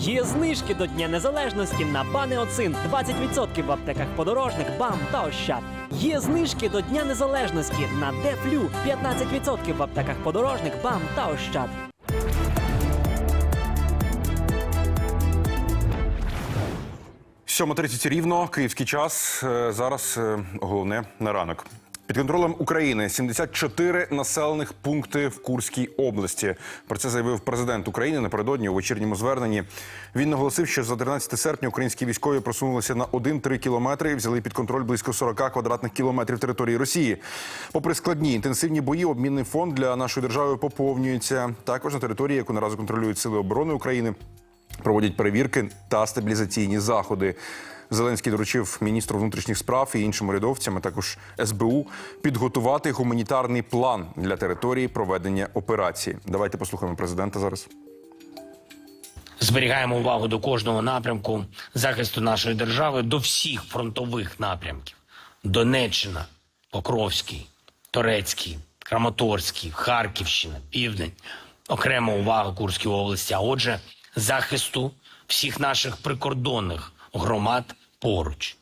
Є знижки до Дня Незалежності на Банеоцин 20% в аптеках подорожник, БАМ та Ощад. Є знижки до Дня Незалежності на Дефлю 15% в аптеках подорожник, БАМ та Ощад. Сьома 30 рівно, київський час. Е, Зараз е, головне на ранок. Під контролем України 74 населених пункти в Курській області. Про це заявив президент України напередодні у вечірньому зверненні. Він наголосив, що за 13 серпня українські військові просунулися на 1-3 кілометри і взяли під контроль близько 40 квадратних кілометрів території Росії. Попри складні інтенсивні бої, обмінний фонд для нашої держави поповнюється. Також на території, яку наразі контролюють сили оборони України, проводять перевірки та стабілізаційні заходи. Зеленський доручив міністру внутрішніх справ і іншим урядовцям, а також СБУ, підготувати гуманітарний план для території проведення операції. Давайте послухаємо президента зараз. Зберігаємо увагу до кожного напрямку захисту нашої держави, до всіх фронтових напрямків: Донеччина, Покровський, Торецький, Краматорський, Харківщина, Південь, окрема увага Курській області. А отже, захисту всіх наших прикордонних громад поруч.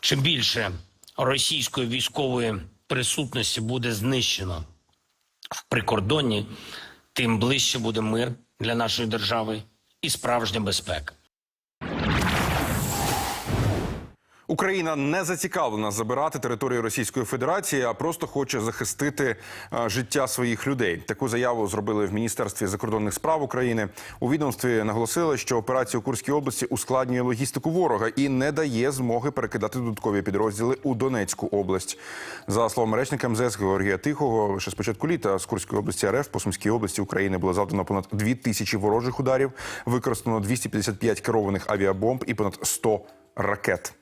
Чим більше російської військової присутності буде знищено в прикордонні, тим ближче буде мир для нашої держави і справжня безпека. Україна не зацікавлена забирати територію Російської Федерації, а просто хоче захистити е, життя своїх людей. Таку заяву зробили в Міністерстві закордонних справ України. У відомстві наголосили, що операція у Курській області ускладнює логістику ворога і не дає змоги перекидати додаткові підрозділи у Донецьку область. За словами речника МЗС Георгія Тихого, лише з початку літа з Курської області РФ по Сумській області України було завдано понад 2 тисячі ворожих ударів, використано 255 керованих авіабомб і понад 100 ракет.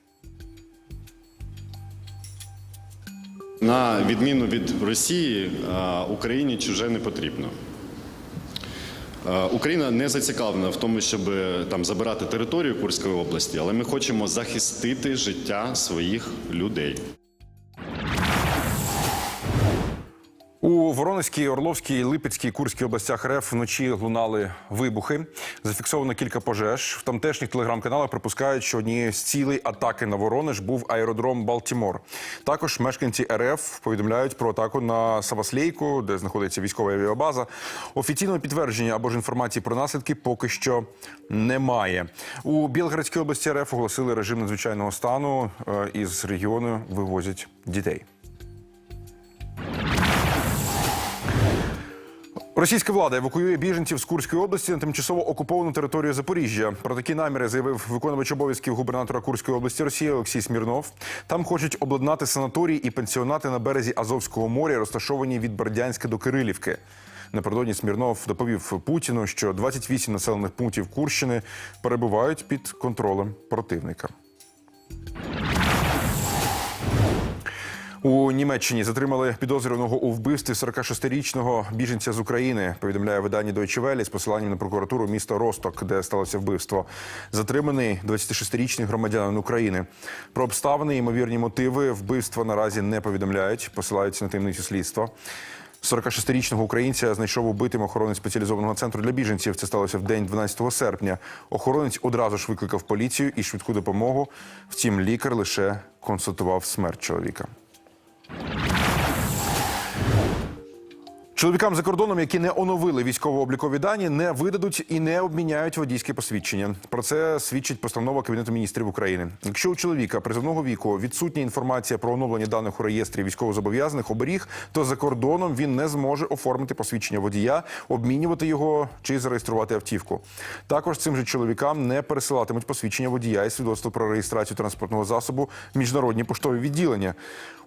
На відміну від Росії, е, Україні чуже не потрібно. Е, Україна не зацікавлена в тому, щоб е, там забирати територію Курської області, але ми хочемо захистити життя своїх людей. У Воронезькій, Орловській, Липецькій, Курській областях РФ вночі лунали вибухи. Зафіксовано кілька пожеж. В тамтешніх телеграм-каналах припускають, що однією з цілей атаки на Воронеж був аеродром Балтімор. Також мешканці РФ повідомляють про атаку на Саваслейку, де знаходиться військова авіабаза. Офіційного підтвердження або ж інформації про наслідки поки що немає. У Білградській області РФ оголосили режим надзвичайного стану. Е, Із регіону вивозять дітей. Російська влада евакуює біженців з Курської області на тимчасово окуповану територію Запоріжжя. Про такі наміри заявив виконувач обов'язків губернатора Курської області Росії Олексій Смірнов. Там хочуть обладнати санаторії і пенсіонати на березі Азовського моря, розташовані від Бердянська до Кирилівки. Напередодні Смірнов доповів Путіну, що 28 населених пунктів Курщини перебувають під контролем противника. У Німеччині затримали підозрюваного у вбивстві 46-річного біженця з України. Повідомляє видання Deutsche Welle з посиланням на прокуратуру міста Росток, де сталося вбивство. Затриманий 26-річний громадянин України. Про обставини і ймовірні мотиви вбивства наразі не повідомляють. Посилаються на таємницю слідства. 46-річного українця знайшов убитим охоронець спеціалізованого центру для біженців. Це сталося в день 12 серпня. Охоронець одразу ж викликав поліцію і швидку допомогу. Втім, лікар лише констатував смерть чоловіка. Чоловікам за кордоном, які не оновили військово-облікові дані, не видадуть і не обміняють водійське посвідчення. Про це свідчить постанова Кабінету міністрів України. Якщо у чоловіка призовного віку відсутня інформація про оновлення даних у реєстрі військовозобов'язаних оберіг, то за кордоном він не зможе оформити посвідчення водія, обмінювати його чи зареєструвати автівку. Також цим же чоловікам не пересилатимуть посвідчення водія і свідоцтво про реєстрацію транспортного засобу міжнародні поштові відділення.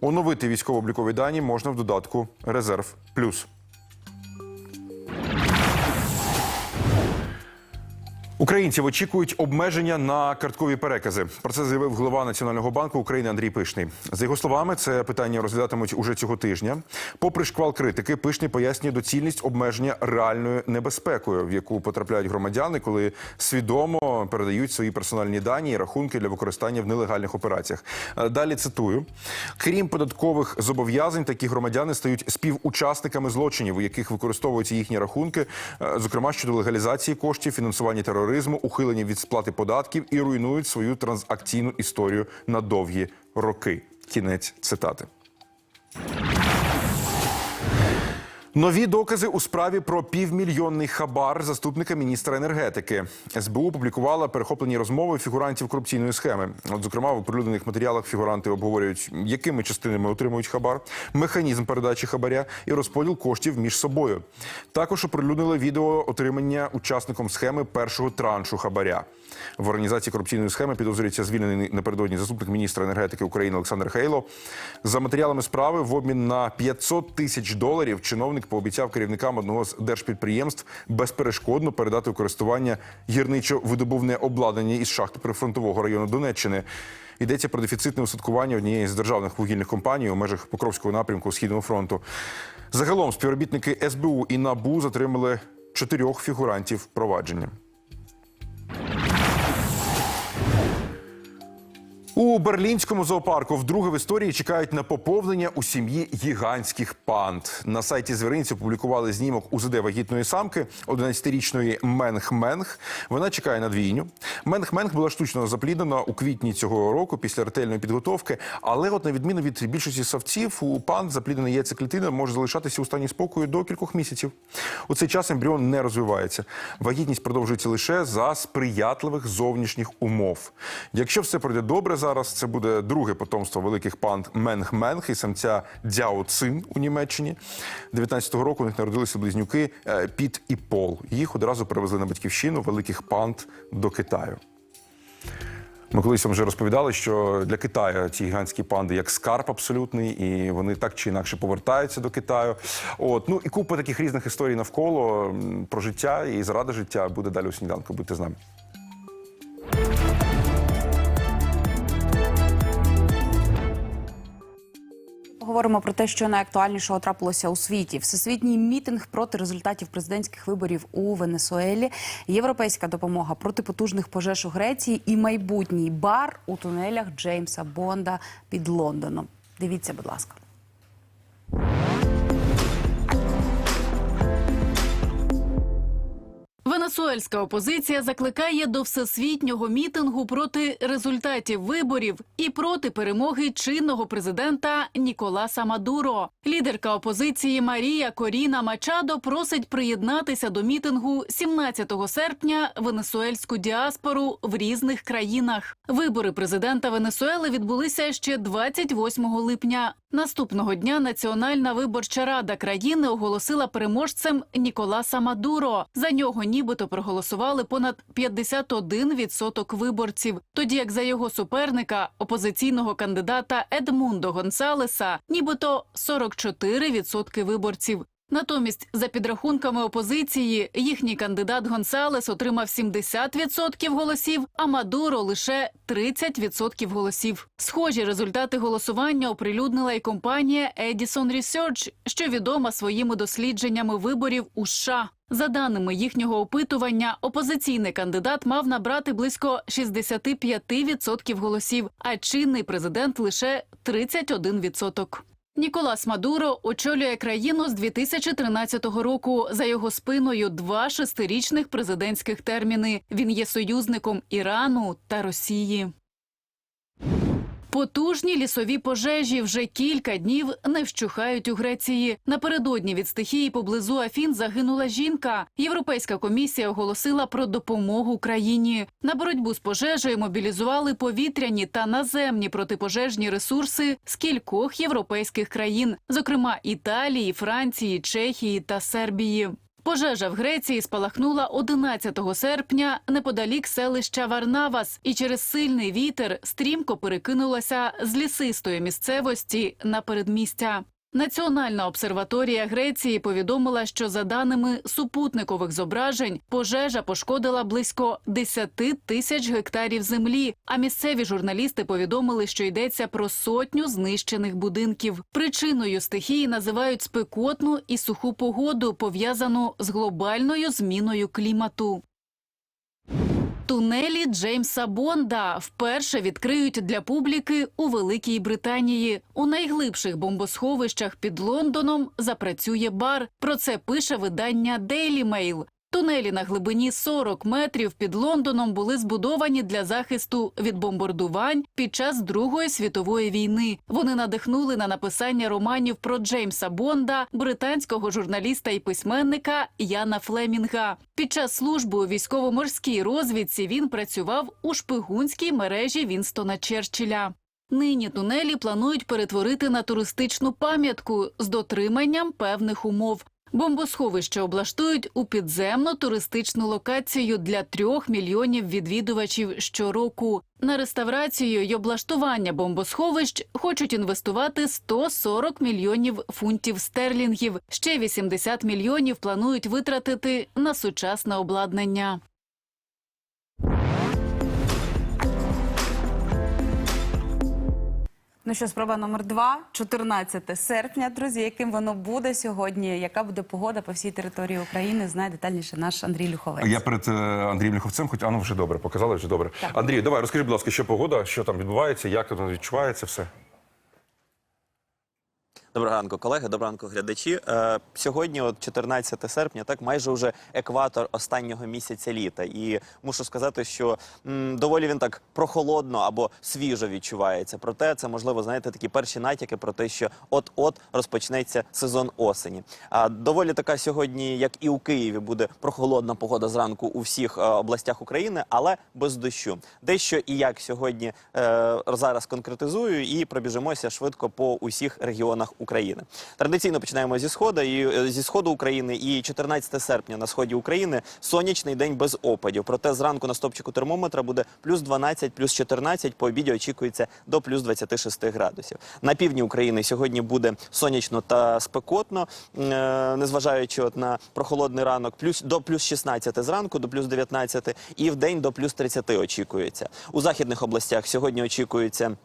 Оновити військово-облікові дані можна в додатку Резерв Плюс. Українців очікують обмеження на карткові перекази. Про це заявив глава Національного банку України Андрій Пишний. За його словами, це питання розглядатимуть уже цього тижня. Попри шквал критики, Пишний пояснює доцільність обмеження реальною небезпекою, в яку потрапляють громадяни, коли свідомо передають свої персональні дані і рахунки для використання в нелегальних операціях. Е, Далі цитую: крім податкових зобов'язань, такі громадяни стають співучасниками злочинів, у яких використовуються їхні рахунки, е, зокрема щодо легалізації коштів, фінансування тероризму тероризму, ухилені від сплати податків і руйнують свою транзакційну історію на довгі роки. Кінець цитати. Нові докази у справі про півмільйонний хабар заступника міністра енергетики. СБУ публікувала перехоплені розмови фігурантів корупційної схеми. От, зокрема, в оприлюднених матеріалах фігуранти обговорюють, якими частинами отримують хабар, механізм передачі хабаря і розподіл коштів між собою. Також оприлюднили відео отримання учасником схеми першого траншу хабаря. В організації корупційної схеми підозрюється звільнений напередодні заступник міністра енергетики України Олександр Хейло. За матеріалами справи в обмін на 500 тисяч доларів чиновник пообіцяв керівникам одного з держпідприємств безперешкодно передати у користування гірничо-видобувне обладнання із шахти прифронтового району Донеччини. Йдеться про дефіцитне усадкування однієї з державних вугільних компаній у межах Покровського напрямку Східного фронту. Загалом співробітники СБУ і НАБУ затримали чотирьох фігурантів провадження. У берлінському зоопарку вдруге в історії чекають на поповнення у сім'ї гігантських панд. На сайті звіринці опублікували знімок УЗД вагітної самки 11-річної Менг-Менг. Вона чекає на двійню. Менг-Менг була штучно запліднена у квітні цього року після ретельної підготовки. Але, от на відміну від більшості савців, у панд запліднена яйцеклітина може залишатися у стані спокою до кількох місяців. У цей час ембріон не розвивається. Вагітність продовжується лише за сприятливих зовнішніх умов. Якщо все пройде добре зараз, це буде друге потомство великих панд Менг-Менг і самця Дзяо Цин у Німеччині. 19-го року у них народилися близнюки е, Піт і Пол. Їх одразу перевезли на батьківщину великих панд до Китаю. Ми колись вам вже розповідали, що для Китаю ці гігантські панди як скарб абсолютний, і вони так чи інакше повертаються до Китаю. От ну і купа таких різних історій навколо про життя і заради життя буде далі у сніданку. Будьте з нами. Говоримо про те, що найактуальнішого трапилося у світі. Всесвітній мітинг проти результатів президентських виборів у Венесуелі, європейська допомога проти потужних пожеж у Греції і майбутній бар у тунелях Джеймса Бонда під Лондоном. Дивіться, будь ласка. Венесуельська опозиція закликає до всесвітнього мітингу проти результатів виборів і проти перемоги чинного президента Ніколаса Мадуро. Лідерка опозиції Марія Коріна Мачадо просить приєднатися до мітингу 17 серпня венесуельську діаспору в різних країнах. Вибори президента Венесуели відбулися ще 28 липня. Наступного дня Національна виборча рада країни оголосила переможцем Ніколаса Мадуро. За нього нібито проголосували понад 51% виборців, тоді як за його суперника, опозиційного кандидата Едмундо Гонсалеса, нібито 44% виборців. Натомість, за підрахунками опозиції, їхній кандидат Гонсалес отримав 70% голосів, а Мадуро лише 30% голосів. Схожі результати голосування оприлюднила і компанія Edison Research, що відома своїми дослідженнями виборів у США. За даними їхнього опитування, опозиційний кандидат мав набрати близько 65% голосів, а чинний президент лише 31%. Ніколас Мадуро очолює країну з 2013 року. За його спиною два шестирічних президентських терміни. Він є союзником Ірану та Росії. Потужні лісові пожежі вже кілька днів не вщухають у Греції. Напередодні від стихії поблизу Афін загинула жінка. Європейська комісія оголосила про допомогу країні. На боротьбу з пожежею мобілізували повітряні та наземні протипожежні ресурси з кількох європейських країн, зокрема Італії, Франції, Чехії та Сербії. Пожежа в Греції спалахнула 11 серпня неподалік селища Варнавас і через сильний вітер стрімко перекинулася з лісистої місцевості на передмістя. Національна обсерваторія Греції повідомила, що за даними супутникових зображень, пожежа пошкодила близько 10 тисяч гектарів землі. А місцеві журналісти повідомили, що йдеться про сотню знищених будинків. Причиною стихії називають спекотну і суху погоду, пов'язану з глобальною зміною клімату. Тунелі Джеймса Бонда вперше відкриють для публіки у Великій Британії. У найглибших бомбосховищах під Лондоном запрацює бар. Про це пише видання Daily Mail. Тунелі на глибині 40 метрів під Лондоном були збудовані для захисту від бомбардувань під час Другої світової війни. Вони надихнули на написання романів про Джеймса Бонда, британського журналіста і письменника Яна Флемінга. Під час служби у військово-морській розвідці він працював у шпигунській мережі Вінстона Черчилля. Нині тунелі планують перетворити на туристичну пам'ятку з дотриманням певних умов. Бомбосховище облаштують у підземну туристичну локацію для трьох мільйонів відвідувачів щороку. На реставрацію й облаштування бомбосховищ хочуть інвестувати 140 мільйонів фунтів стерлінгів. Ще 80 мільйонів планують витратити на сучасне обладнання. Ну що, справа номер два, 14 серпня, друзі. Яким воно буде сьогодні? Яка буде погода по всій території України? Знає детальніше наш Андрій Люховець. Я перед е, Андрієм Люховцем, хоч Ану вже добре, показали вже добре. Андрій, давай розкажи, будь ласка, що погода, що там відбувається, як там відчувається все. Доброго ранку, колеги. Доброго ранку, глядачі. Е, сьогодні, от 14 серпня, так майже вже екватор останнього місяця літа. І мушу сказати, що м, доволі він так прохолодно або свіжо відчувається. Проте це можливо, знаєте, такі перші натяки про те, що от-от розпочнеться сезон осені. А доволі така сьогодні, як і у Києві, буде прохолодна погода зранку у всіх е, областях України, але без дощу. Дещо і як сьогодні е, зараз конкретизую і пробіжимося швидко по усіх регіонах України. Традиційно починаємо зі сходу і е, зі сходу України. І 14 серпня на сході України сонячний день без опадів. Проте зранку на стопчику термометра буде плюс 12, плюс 14, По обіді очікується до плюс 26 градусів. На півдні України сьогодні буде сонячно та спекотно, е, незважаючи от на прохолодний ранок, плюс до плюс 16 зранку, до плюс 19, і в день до плюс 30 очікується. У західних областях сьогодні очікується.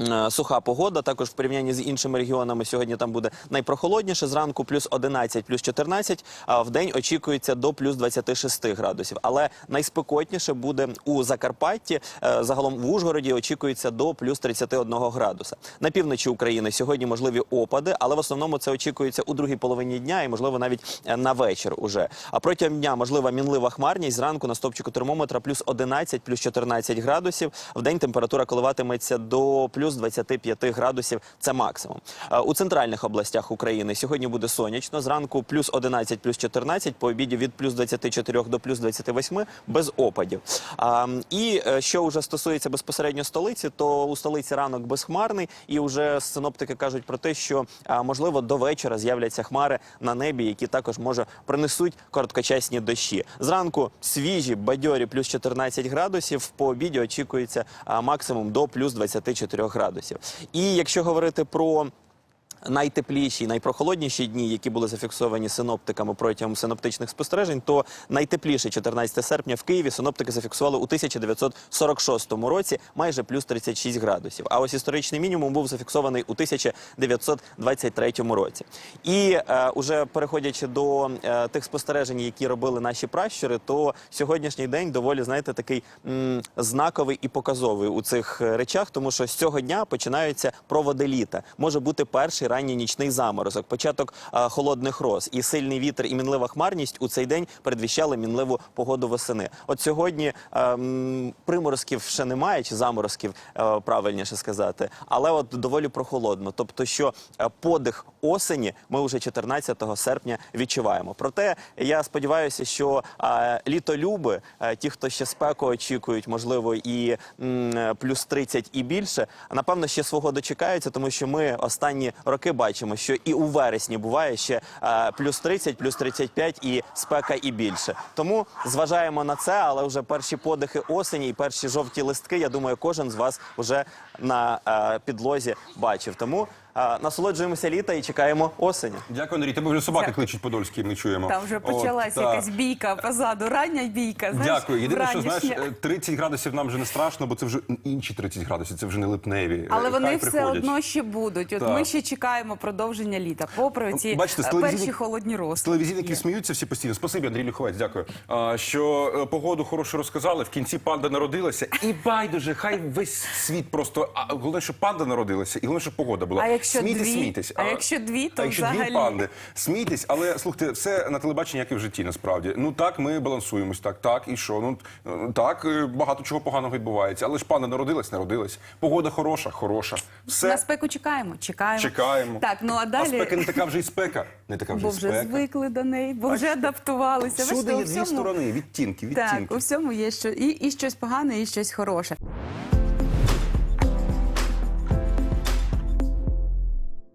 Е, Суха погода, також в порівнянні з іншими регіонами сьогодні там буде найпрохолодніше. Зранку плюс 11, плюс 14, а в день очікується до плюс 26 градусів. Але найспекотніше буде у Закарпатті. Е, Загалом в Ужгороді очікується до плюс 31 градуса. На півночі України сьогодні можливі опади, але в основному це очікується у другій половині дня і можливо навіть е, на вечір. Уже а протягом дня можлива мінлива хмарність. Зранку на стопчику термометра плюс 11, плюс 14 градусів. В день температура коливатиметься до плюс 25 градусів. Це максимум. Е, У центральних областях України сьогодні буде сонячно. Зранку плюс 11, плюс 14, по обіді від плюс 24 до плюс 28 без опадів. А, і е, що вже стосується безпосередньо столиці, то у столиці ранок безхмарний, і вже синоптики кажуть про те, що можливо до вечора з'являться хмари на небі, які також може принесуть короткочасні дощі. Зранку свіжі, бадьорі, плюс 14 градусів. По обіді очікується максимум до плюс 24 градусів. І якщо говорити про Найтепліші, найпрохолодніші дні, які були зафіксовані синоптиками протягом синоптичних спостережень, то найтепліше 14 серпня в Києві синоптики зафіксували у 1946 році майже плюс 36 градусів. А ось історичний мінімум був зафіксований у 1923 році. І е, уже переходячи до е, тих спостережень, які робили наші пращури, то сьогоднішній день доволі знаєте такий м, знаковий і показовий у цих е, речах, тому що з цього дня починаються проводи літа. Може бути перший ранній нічний заморозок, початок холодних роз, і сильний вітер, і мінлива хмарність у цей день передвіщали мінливу погоду восени. От сьогодні приморозків ще немає, чи заморозків правильніше сказати, але от доволі прохолодно. Тобто, що подих осені ми вже 14 серпня відчуваємо. Проте я сподіваюся, що літолюби, ті, хто ще спеку очікують, можливо, і плюс 30 і більше, напевно, ще свого дочекаються, тому що ми останні роки бачимо, що і у вересні буває ще е, плюс 30, плюс 35 і спека і більше. Тому зважаємо на це, але вже перші подихи осені і перші жовті листки. Я думаю, кожен з вас вже на е, підлозі бачив. Тому е, насолоджуємося літа і чекаємо осені. Дякую, Андрій. Тебе вже собаки Дякую. кличуть подольські, ми чуємо. Там вже От, так. якась бійка позаду, рання бійка. Знаєш, Дякую. Єдине, що знаєш, вранішня. е, 30 градусів нам вже не страшно, бо це вже інші 30 градусів, це вже не липневі. Але Е, вони хай все приходять. одно ще будуть. От Так. ми ще чекаємо продовження літа, попри ці Бачите, з телевізійних- перші холодні З рози. телевізійників сміються всі постійно. Спасибі, Андрій Люховець, дякую. А, що е, погоду хорошу розказали. В кінці панда народилася. І байдуже, хай весь світ просто. А головне, що панда народилася, і головне, що погода була. А якщо смійтесь, дві? смійтесь. А якщо дві, то а якщо взагалі? дві панди, смійтесь, але слухайте, все на телебаченні, як і в житті, насправді. Ну так, ми балансуємось, так, так, і що? Ну так, е, багато чого поганого відбувається. Але ж панда народилась, народилась. Погода хороша, хороша. Все На спеку чекаємо, чекаємо. чекаємо. Так, ну а А далі. спека не така вже й спека. Не така вже Бо вже спека. звикли до неї, бо вже адаптувалися. Всюди є дві сторони, відтінки, Так, відтінки. у всьому є що і, і щось погане, і щось хороше.